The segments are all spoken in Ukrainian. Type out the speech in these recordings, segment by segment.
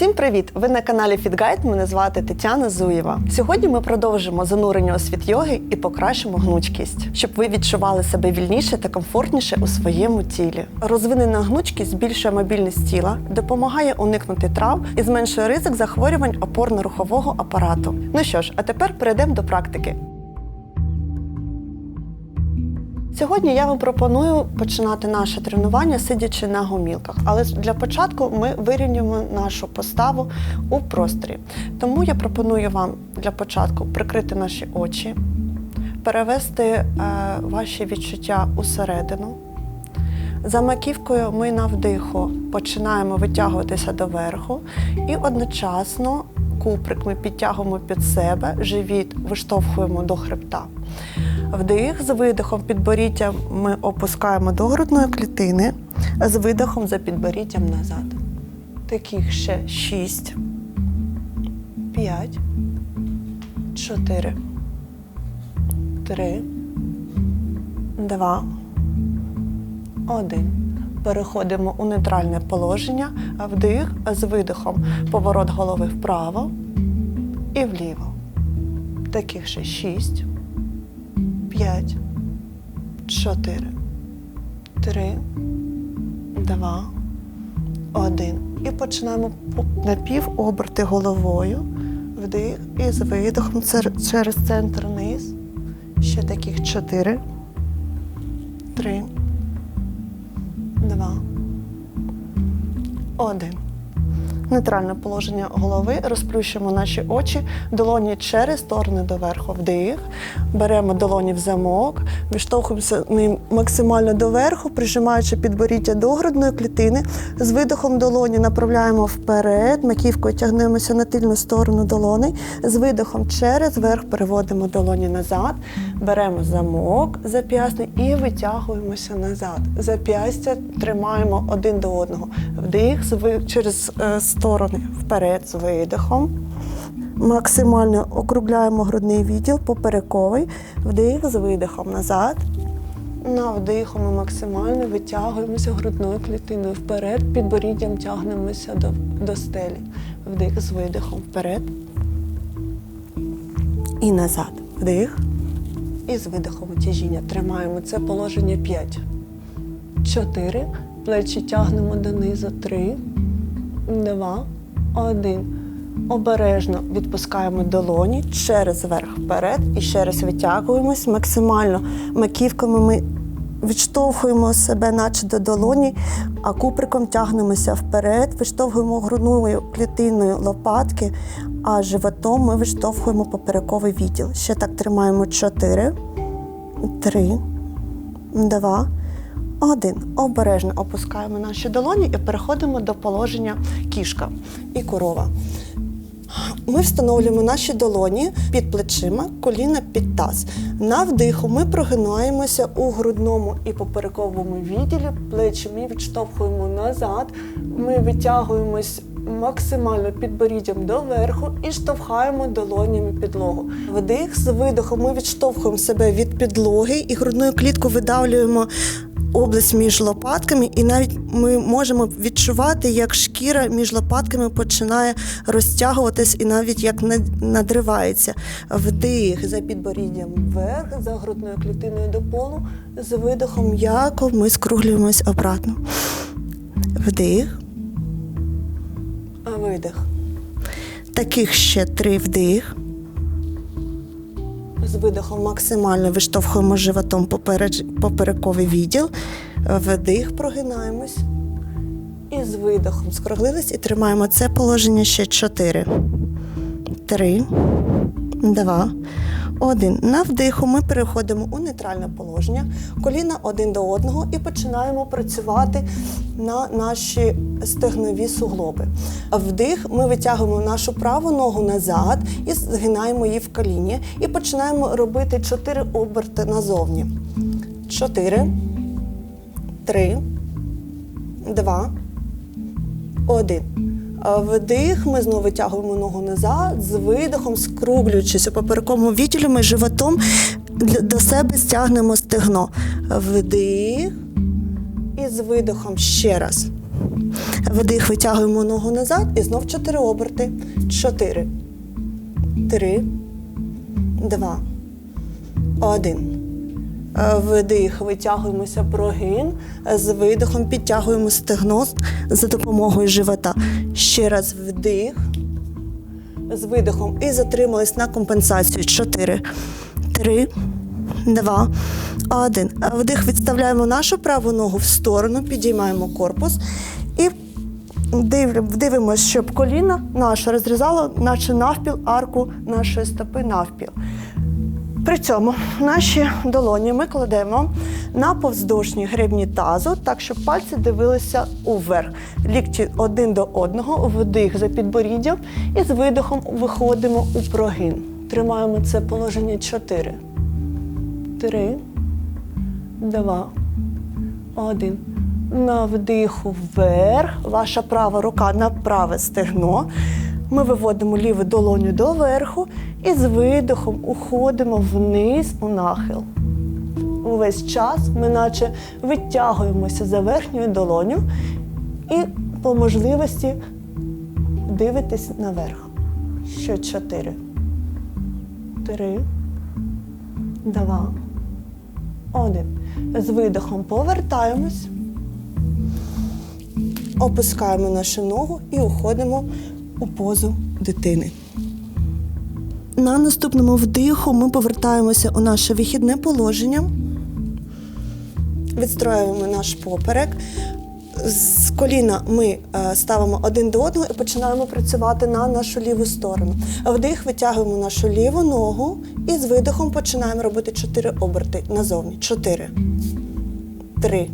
Всім привіт! Ви на каналі FitGuide, Мене звати Тетяна Зуєва. Сьогодні ми продовжимо занурення у світ йоги і покращимо гнучкість, щоб ви відчували себе вільніше та комфортніше у своєму тілі. Розвинена гнучкість збільшує мобільність тіла, допомагає уникнути трав і зменшує ризик захворювань опорно-рухового апарату. Ну що ж, а тепер перейдемо до практики. Сьогодні я вам пропоную починати наше тренування сидячи на гомілках. Але для початку ми вирівнюємо нашу поставу у просторі. Тому я пропоную вам для початку прикрити наші очі, перевести е, ваші відчуття усередину. За маківкою ми на вдиху починаємо витягуватися доверху і одночасно куприк ми підтягуємо під себе, живіт виштовхуємо до хребта. Вдих з видихом підборіття ми опускаємо до грудної клітини, з видихом за підборіттям назад. Таких ще шість, п'ять, чотири, три, два, один. Переходимо у нейтральне положення, вдих з видихом, поворот голови вправо і вліво. Таких ще шість. П'ять, чотири, три, два, один. І починаємо напівоберти головою. Вдих і з видихом через центр вниз. Ще таких чотири, три, два, один. Нейтральне положення голови, розплющуємо наші очі, долоні через сторони доверху. Вдих. Беремо долоні в замок, відштовхуємося ним максимально доверху, прижимаючи підборіддя до грудної клітини. З видихом долоні направляємо вперед, маківкою тягнемося на тильну сторону долоней. З видихом через верх переводимо долоні назад, беремо замок зап'ясний і витягуємося назад. Зап'ястя тримаємо один до одного. Вдих через е, сторони вперед з видихом. Максимально округляємо грудний відділ, поперековий, вдих з видихом назад. На вдиху ми максимально витягуємося грудною клітиною вперед, підборіддям тягнемося до, до стелі. Вдих з видихом вперед і назад. Вдих. І з видихом тяжіння. Тримаємо це положення 5. 4. Плечі тягнемо донизу. 3, 2, 1. Обережно відпускаємо долоні через верх вперед і ще раз витягуємось. Максимально маківками ми відштовхуємо себе, наче до долоні, а куприком тягнемося вперед, виштовхуємо грудною клітиною лопатки, а животом ми виштовхуємо поперековий відділ. Ще так тримаємо 4, 3, 2, один. Обережно опускаємо наші долоні і переходимо до положення кішка і корова. Ми встановлюємо наші долоні під плечима, коліна під таз. На вдиху ми прогинаємося у грудному і поперековому відділі. Плечі ми відштовхуємо назад. Ми витягуємось максимально підборіддям доверху і штовхаємо долонями підлогу. Вдих з видихом ми відштовхуємо себе від підлоги і грудною клітку видавлюємо область між лопатками, і навіть ми можемо відчувати, як шкіра між лопатками починає розтягуватись і навіть як над- надривається. Вдих за підборіддям вверх, за грудною клітиною до полу, з видихом м'яко ми скруглюємось обратно. Вдих. Видих. Таких ще три вдих. З видихом максимально виштовхуємо животом поперековий відділ. Вдих, прогинаємось. І з видихом скруглились і тримаємо це положення ще 4, 3, 2, один. На вдиху ми переходимо у нейтральне положення, коліна один до одного і починаємо працювати на наші стегнові суглоби. Вдих ми витягуємо нашу праву ногу назад і згинаємо її в коліні. І починаємо робити 4 оберти назовні. 4, 3, 2, 1. Вдих, ми знову витягуємо ногу назад, з видихом, скруглюючись у поперековому відділі, ми животом до себе стягнемо стегно. Вдих і з видихом ще раз. Вдих, витягуємо ногу назад і знов чотири оберти. Чотири. Три. Два. Один. Е, Вдих, витягуємося прогин. З видихом підтягуємо стегно за допомогою живота. Ще раз вдих. З видихом і затримались на компенсацію. Чотири. Три. Два. Один. Вдих відставляємо нашу праву ногу в сторону, підіймаємо корпус і дивимося, щоб коліна наше розрізало, наче навпіл арку нашої стопи навпіл. При цьому наші долоні ми кладемо на повздовжні гребні тазу, так щоб пальці дивилися уверх. Лікті один до одного, вдих за підборіддям і з видихом виходимо у прогин. Тримаємо це положення 4. Три, два, один. На вдиху вверх. Ваша права рука на праве стегно. Ми виводимо ліву долоню доверху і з видихом уходимо вниз у нахил. Увесь час ми наче витягуємося за верхньою долоню і по можливості дивитесь наверх. Ще чотири. Три два, один. З видихом повертаємось, опускаємо нашу ногу і уходимо у позу дитини. На наступному вдиху ми повертаємося у наше вихідне положення. Відстроюємо наш поперек. З коліна ми е, ставимо один до одного і починаємо працювати на нашу ліву сторону. Вдих витягуємо нашу ліву ногу і з видихом починаємо робити 4 оберти назовні. 4, 3,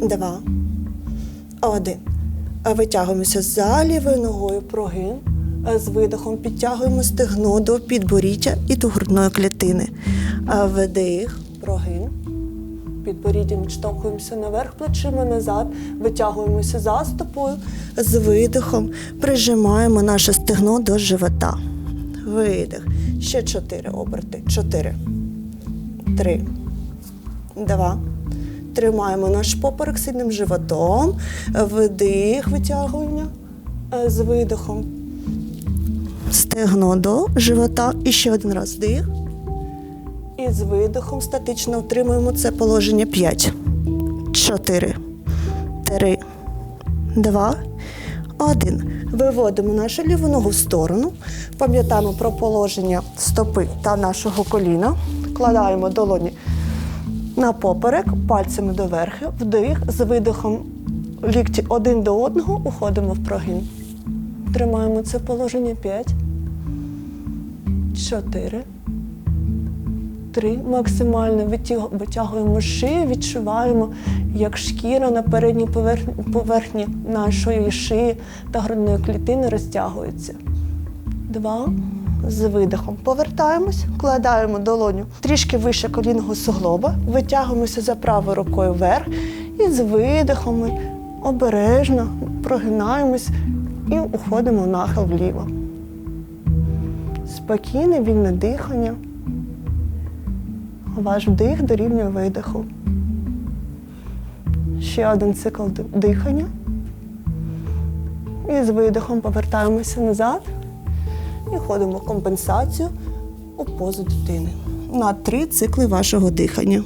2, 1. Витягуємося за лівою ногою прогин. З видихом підтягуємо стегно до підборіддя і до грудної клітини. Вдих, прогин. Підборіддям відштовхуємося наверх, плечима назад, витягуємося за стопою, з видихом прижимаємо наше стегно до живота. Видих. Ще чотири оберти. Чотири. Три. Два. Тримаємо наш поперек сильним животом. Вдих, витягування. З видихом. Стегно до живота. І ще один раз вдих. І з видихом статично утримуємо це положення 5, 4, 3, 2, 1. Виводимо нашу ліву ногу в сторону. Пам'ятаємо про положення стопи та нашого коліна. Кладаємо долоні на поперек, пальцями доверхи, вдих, з видихом лікті один до одного уходимо в прогин. Тримаємо це положення 5, 4, Три. Максимально витягуємо шию, відчуваємо, як шкіра на передній поверхні нашої шиї та грудної клітини розтягується. Два. З видихом повертаємось, вкладаємо долоню трішки вище колінного суглоба, витягуємося за правою рукою вверх і з видихом обережно прогинаємось і уходимо в нахил вліво. Спокійне, вільне дихання. Ваш вдих дорівнює видиху. Ще один цикл дихання. І з видихом повертаємося назад і ходимо в компенсацію у позу дитини. На три цикли вашого дихання.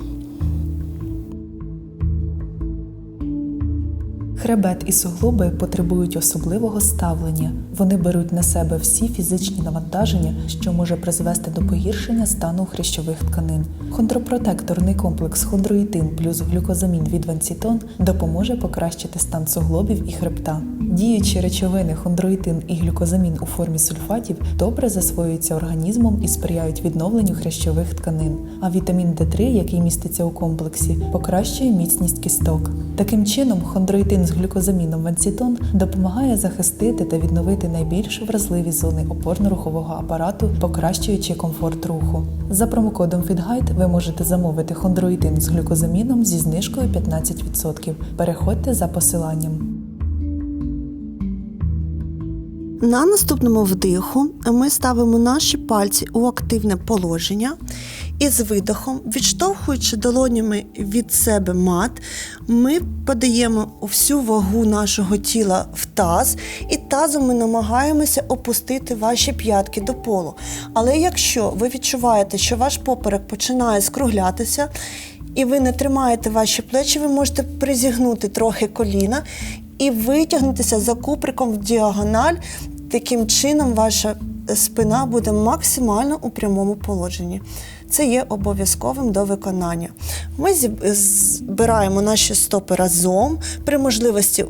Хребет і суглоби потребують особливого ставлення. Вони беруть на себе всі фізичні навантаження, що може призвести до погіршення стану хрящових тканин. Хондропротекторний комплекс хондроїтин плюс глюкозамін від Венсітон допоможе покращити стан суглобів і хребта. Діючі речовини хондроїтин і глюкозамін у формі сульфатів добре засвоюються організмом і сприяють відновленню хрящових тканин. А вітамін D3, який міститься у комплексі, покращує міцність кісток. Таким чином, хондроїтин з глюкозаміном Венсітон допомагає захистити та відновити найбільш вразливі зони опорно-рухового апарату, покращуючи комфорт руху. За промокодом FITGUIDE ви можете замовити хондроїтин з глюкозаміном зі знижкою 15%. Переходьте за посиланням. На наступному вдиху ми ставимо наші пальці у активне положення і з видихом, відштовхуючи долонями від себе мат, ми подаємо всю вагу нашого тіла в таз, і тазом ми намагаємося опустити ваші п'ятки до полу. Але якщо ви відчуваєте, що ваш поперек починає скруглятися, і ви не тримаєте ваші плечі, ви можете призігнути трохи коліна і витягнутися за куприком в діагональ. Таким чином, ваша спина буде максимально у прямому положенні. Це є обов'язковим до виконання. Ми збираємо наші стопи разом при можливості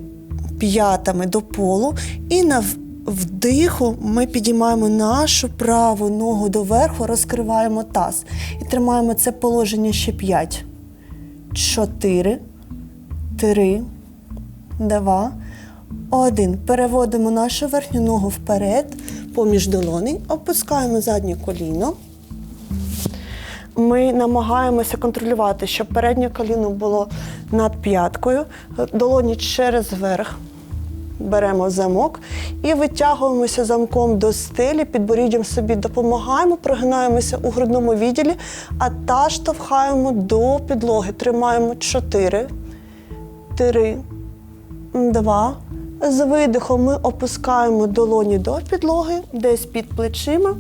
п'ятами до полу, і на вдиху ми підіймаємо нашу праву ногу доверху, розкриваємо таз і тримаємо це положення ще 5, 4, 3, 2, 1. Переводимо нашу верхню ногу вперед, поміж долоней, опускаємо заднє коліно. Ми намагаємося контролювати, щоб переднє коліно було над п'яткою, долоні через верх. Беремо замок і витягуємося замком до стелі, підборіддям собі допомагаємо, прогинаємося у грудному відділі, а та штовхаємо до підлоги. Тримаємо 4, 3, 2. З видихом ми опускаємо долоні до підлоги, десь під плечима,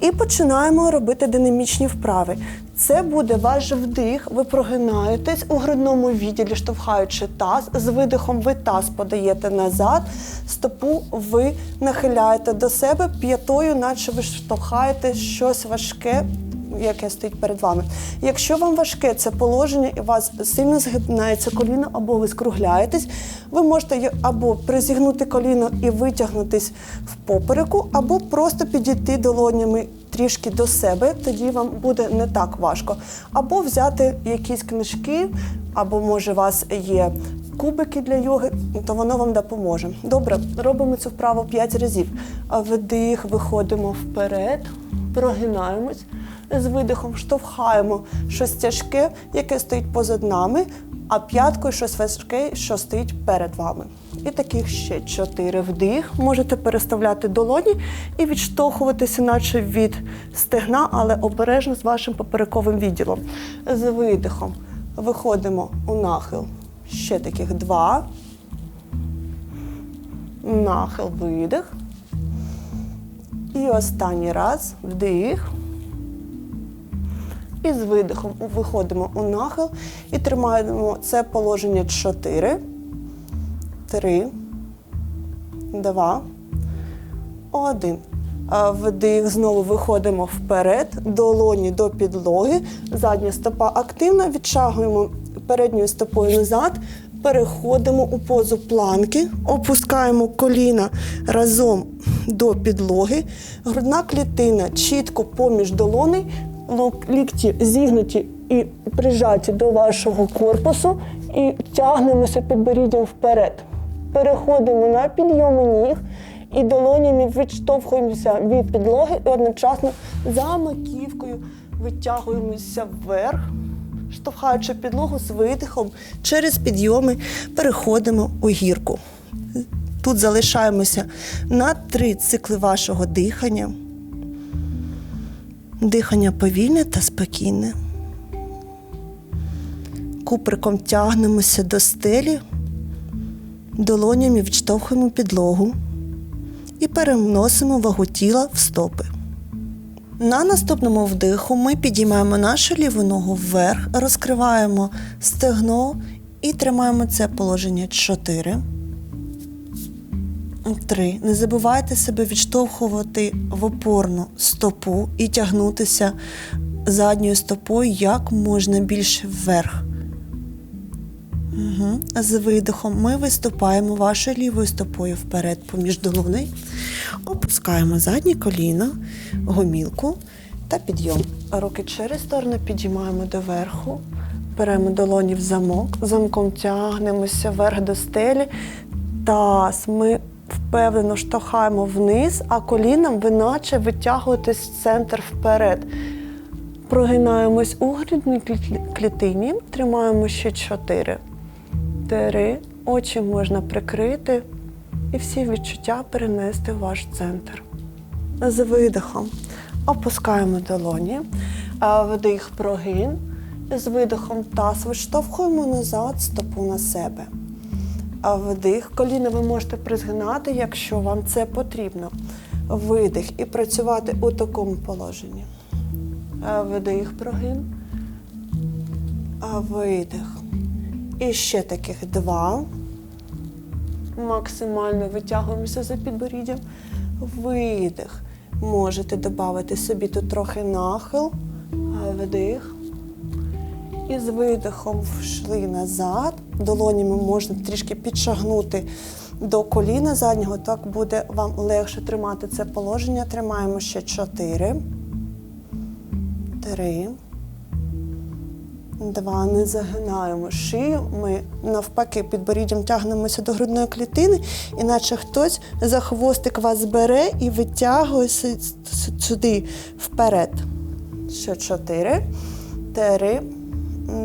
і починаємо робити динамічні вправи. Це буде ваш вдих, ви прогинаєтесь у грудному відділі, штовхаючи таз. З видихом ви таз подаєте назад, стопу ви нахиляєте до себе п'ятою, наче ви штовхаєте щось важке, яке стоїть перед вами. Якщо вам важке це положення і у вас сильно згинається коліно, або ви скругляєтесь, ви можете або призігнути коліно і витягнутись в попереку, або просто підійти долонями трішки до себе, тоді вам буде не так важко. Або взяти якісь книжки, або може у вас є кубики для йоги, то воно вам допоможе. Добре, робимо цю вправу 5 разів. Вдих, виходимо вперед, прогинаємось. З видихом штовхаємо щось тяжке, яке стоїть позад нами, а п'яткою щось важке, що стоїть перед вами. І таких ще чотири вдих. Можете переставляти долоні і відштовхуватися, наче від стегна, але обережно з вашим поперековим відділом. З видихом виходимо у нахил. Ще таких два. Нахил, видих. І останній раз вдих. І з видихом виходимо у нахил і тримаємо це положення 4, 3, 2, 1. А Вдих, знову виходимо вперед, долоні до підлоги, задня стопа активна, відшагуємо передньою стопою назад, переходимо у позу планки, опускаємо коліна разом до підлоги, грудна клітина чітко поміж долоней, лікті зігнуті і прижаті до вашого корпусу і тягнемося підборіддям вперед. Переходимо на підйоми ніг і долонями відштовхуємося від підлоги і одночасно за маківкою витягуємося вверх, штовхаючи підлогу з видихом через підйоми, переходимо у гірку. Тут залишаємося на три цикли вашого дихання. Дихання повільне та спокійне. Куприком тягнемося до стелі, долонями відштовхуємо підлогу і переносимо вагу тіла в стопи. На наступному вдиху ми підіймаємо нашу ліву ногу вверх, розкриваємо стегно і тримаємо це положення 4. Три. Не забувайте себе відштовхувати в опорну стопу і тягнутися задньою стопою як можна більше вверх. Угу. З видихом ми виступаємо вашою лівою стопою вперед поміж долоней, опускаємо заднє коліно, гомілку та підйом. Руки через сторону підіймаємо доверху, беремо долоні в замок, замком тягнемося вверх до стелі. Таз ми впевнено штовхаємо вниз, а коліном ви наче витягуєтесь в центр вперед. Прогинаємось у грудній клітині, тримаємо ще чотири. Три. Очі можна прикрити і всі відчуття перенести в ваш центр. З видихом опускаємо долоні, вдих прогин. З видихом таз виштовхуємо назад стопу на себе. А вдих, коліна ви можете призгинати, якщо вам це потрібно. Видих і працювати у такому положенні. Вдих, прогин. А видих. І ще таких два. Максимально витягуємося за підборіддям. Видих. Можете додати собі тут трохи нахил. Вдих. І з видихом йшли назад. Долонями можна трішки підшагнути до коліна заднього. Так буде вам легше тримати це положення. Тримаємо ще чотири. Три. Два. Не загинаємо шию. Ми навпаки підборіддям тягнемося до грудної клітини, іначе хтось за хвостик вас бере і витягує сюди вперед. Ще чотири. Три.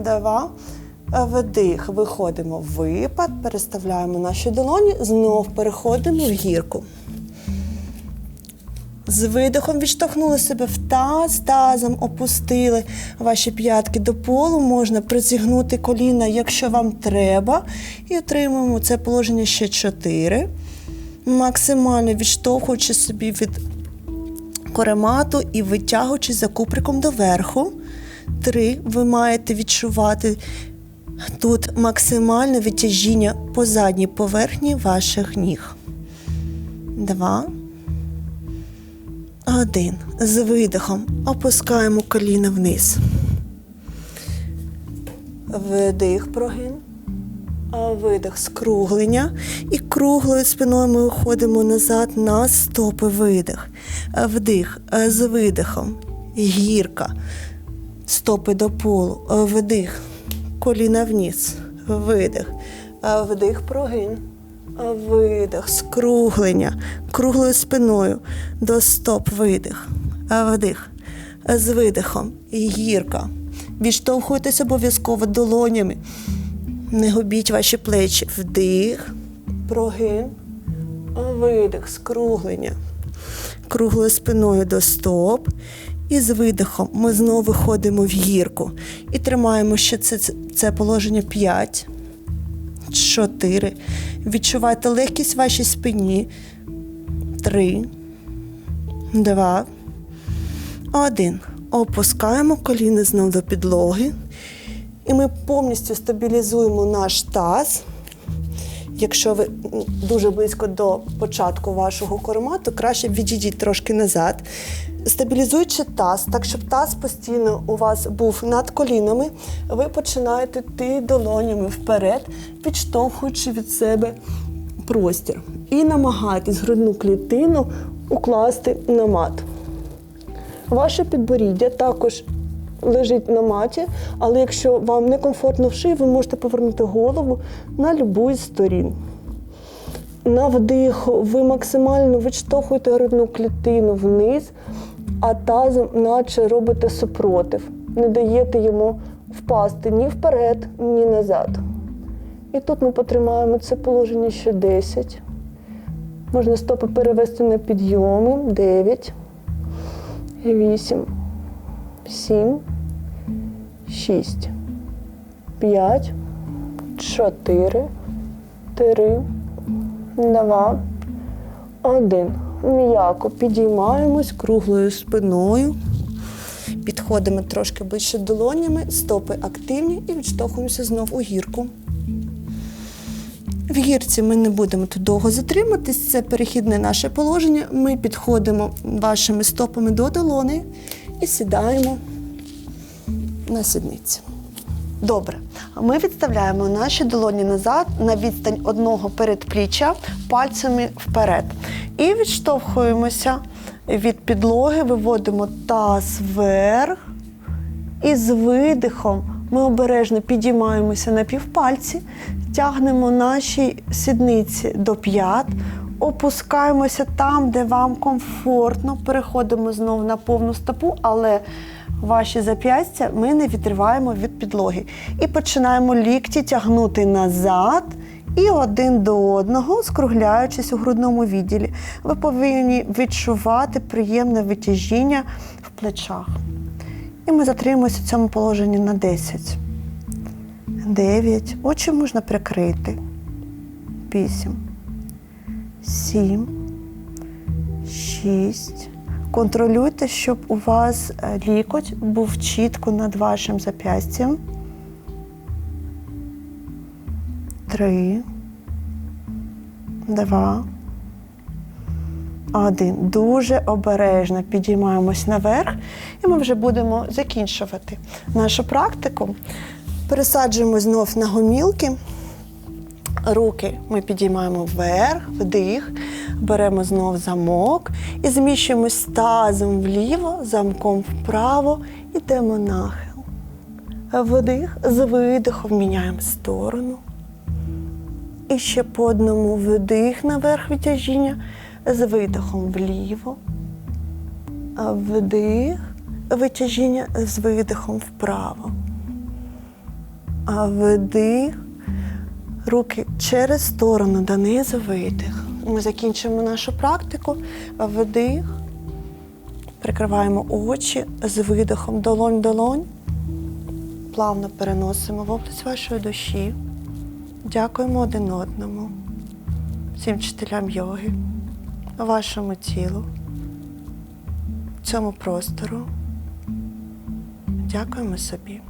Два. Вдих. Виходимо випад, переставляємо наші долоні, знов переходимо в гірку. З видихом відштовхнули себе в таз, тазом опустили ваші п'ятки до полу. Можна притягнути коліна, якщо вам треба. І отримуємо це положення ще 4. Максимально відштовхуючи собі від коремату і витягуючи за куприком доверху. Три. Ви маєте відчувати тут максимальне витяжіння по задній поверхні ваших ніг. Два. Один. З видихом опускаємо коліна вниз. Вдих прогин. Видих скруглення. І круглою спиною ми виходимо назад на стопи видих. Вдих з видихом. Гірка. Стопи до полу. Вдих. Коліна вниз. Видих. Вдих прогин. Видих, скруглення, круглою спиною до стоп видих. Вдих. З видихом гірка. Відштовхуйтесь обов'язково долонями. Не губіть ваші плечі. Вдих, прогин, видих, скруглення. Круглою спиною до стоп. І з видихом ми знову виходимо в гірку. І тримаємо ще це, це, положення 5. Чотири. Відчувайте легкість в вашій спині. Три. Два. Один. Опускаємо коліни знову до підлоги. І ми повністю стабілізуємо наш таз. Якщо ви дуже близько до початку вашого корма, то краще відійдіть трошки назад. Стабілізуючи таз, так щоб таз постійно у вас був над колінами, ви починаєте йти долонями вперед, підштовхуючи від себе простір. І намагайтесь грудну клітину укласти на мат. Ваше підборіддя також лежить на маті, але якщо вам некомфортно в шиї, ви можете повернути голову на будь-яку з сторін. На вдиху ви максимально відштовхуєте грудну клітину вниз, а тазом наче робите супротив. Не даєте йому впасти ні вперед, ні назад. І тут ми потримаємо це положення ще 10. Можна стопи перевести на підйоми. 9, 8, 7, 6, 5, 4, 3, 2, 1. М'яко підіймаємось круглою спиною. Підходимо трошки ближче долонями, стопи активні і відштовхуємося знов у гірку. В гірці ми не будемо тут довго затриматись, це перехідне наше положення. Ми підходимо вашими стопами до долони і сідаємо на сідниці. Добре. Ми відставляємо наші долоні назад на відстань одного передпліччя пальцями вперед. І відштовхуємося від підлоги, виводимо таз вверх. І з видихом ми обережно підіймаємося на півпальці, тягнемо наші сідниці до п'ят, опускаємося там, де вам комфортно, переходимо знову на повну стопу, але ваші зап'ястя ми не відриваємо від підлоги. І починаємо лікті тягнути назад і один до одного, скругляючись у грудному відділі. Ви повинні відчувати приємне витяжіння в плечах. І ми затримуємося в цьому положенні на 10. 9. Очі можна прикрити. 8. 7. 6. Контролюйте, щоб у вас е, лікоть був чітко над вашим зап'ястям. Три. Два. Один. Дуже обережно підіймаємось наверх, і ми вже будемо закінчувати нашу практику. Пересаджуємо знов на гомілки. Руки ми підіймаємо вверх, вдих, беремо знов замок і зміщуємось тазом вліво, замком вправо, йдемо нахил. Вдих, з видихом міняємо сторону. І ще по одному вдих наверх витяжіння, з видихом вліво. Вдих, витяжіння з видихом вправо. Вдих, руки через сторону донизу видих. Ми закінчимо нашу практику. Вдих. Прикриваємо очі з видихом долонь-долонь. Плавно переносимо в область вашої душі. Дякуємо один одному, всім вчителям йоги, вашому тілу, цьому простору. Дякуємо собі.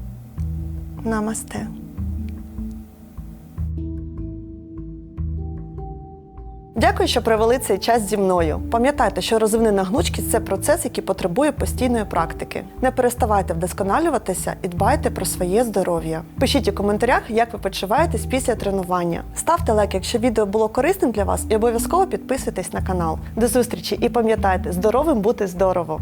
Намасте. Дякую, що провели цей час зі мною. Пам'ятайте, що розвинена гнучкість це процес, який потребує постійної практики. Не переставайте вдосконалюватися і дбайте про своє здоров'я. Пишіть у коментарях, як ви почуваєтесь після тренування. Ставте лайк, якщо відео було корисним для вас, і обов'язково підписуйтесь на канал. До зустрічі і пам'ятайте, здоровим бути здорово!